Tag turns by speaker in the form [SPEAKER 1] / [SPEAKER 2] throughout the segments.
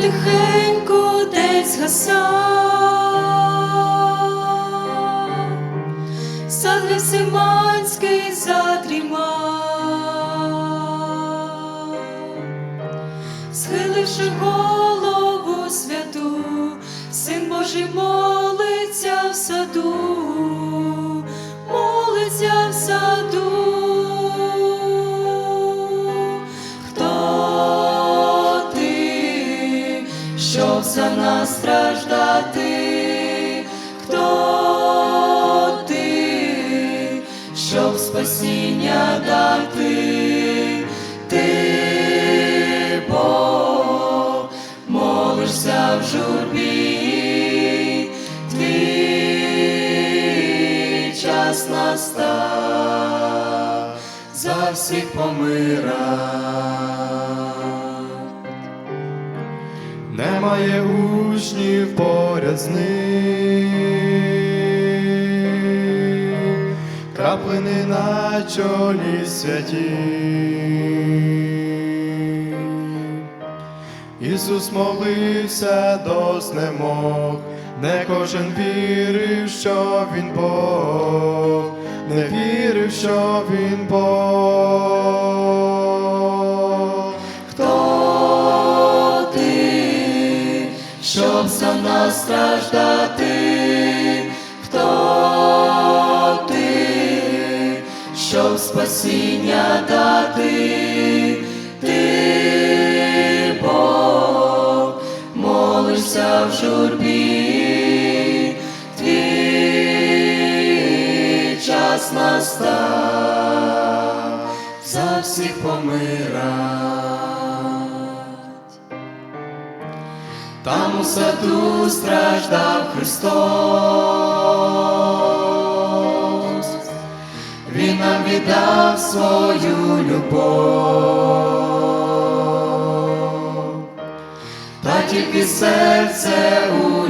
[SPEAKER 1] потихеньку десь гасав. Сад Гесиманський задрімав, схиливши голову святу, син Божий молиться за нас страждати? Хто ти, щоб спасіння дати? Ти Бог, молишся в журбі, твій час настав за всіх помира.
[SPEAKER 2] Немає учнів поряд з ним, краплини на чолі святі. Ісус молився до знемог, не кожен вірив, що Він Бог, не вірив, що Він Бог.
[SPEAKER 1] Щоб за нас страждати? Хто ти, щоб спасіння дати? Ти Бог, молишся в журбі, твій час настав за всіх помирать. Там у саду страждав Христос, Він нам віддав свою любов, та тільки серце у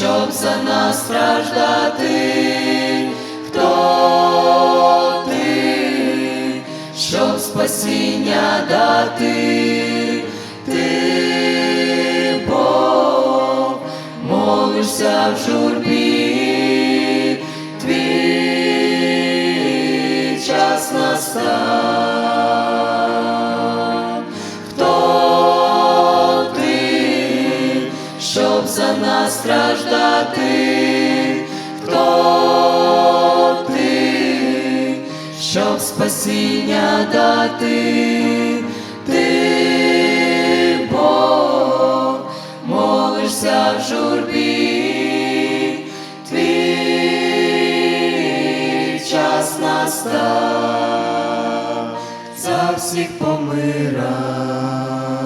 [SPEAKER 1] щоб за нас страждати? Хто ти, щоб спасіння дати? Ти Бог, молишся в журбі, щоб страждати? Хто ти, щоб спасіння дати? Ти Бог, молишся в журбі, твій час настав за всіх помирать.